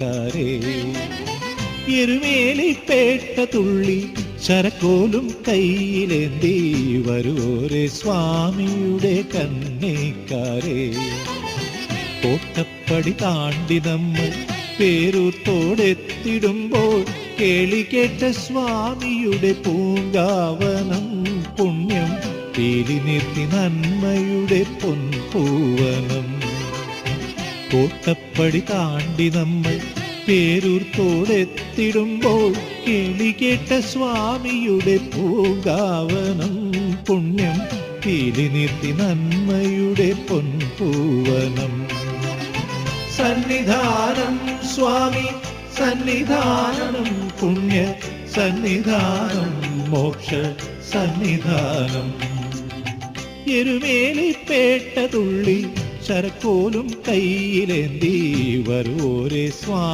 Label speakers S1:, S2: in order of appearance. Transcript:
S1: കാരേ എരുമേലിപ്പേട്ട തുള്ളി ശരക്കോലും കയ്യിലേന്തി വരുവോരെ സ്വാമിയുടെ കണ്ണേക്കാരെ കോട്ടപ്പടി താണ്ടി നമ്മൾ പേരൂത്തോടെത്തിടുമ്പോൾ കേളി കേട്ട സ്വാമിയുടെ പൂങ്കാവനം പുണ്യം പീലി നിർത്തി നന്മയുടെ പൊൻപൂവനം. കോട്ടപ്പടി താണ്ടി നമ്മൾ പേരൂർത്തോടെത്തിടുമ്പോൾ കേളി കേട്ട സ്വാമിയുടെ പൂങ്കാവനം പുണ്യം പീലി നിർത്തി നന്മയുടെ പൊൻപൂവനം. സന്നിധാനം സ്വാമി സന്നിധാനം പുണ്യ സന്നിധാനം മോക്ഷ സന്നിധാനം. എരുമേലിപ്പേട്ട തുള്ളി ശരക്കോലും കയ്യിലേന്തി വരോരേ സ്വാ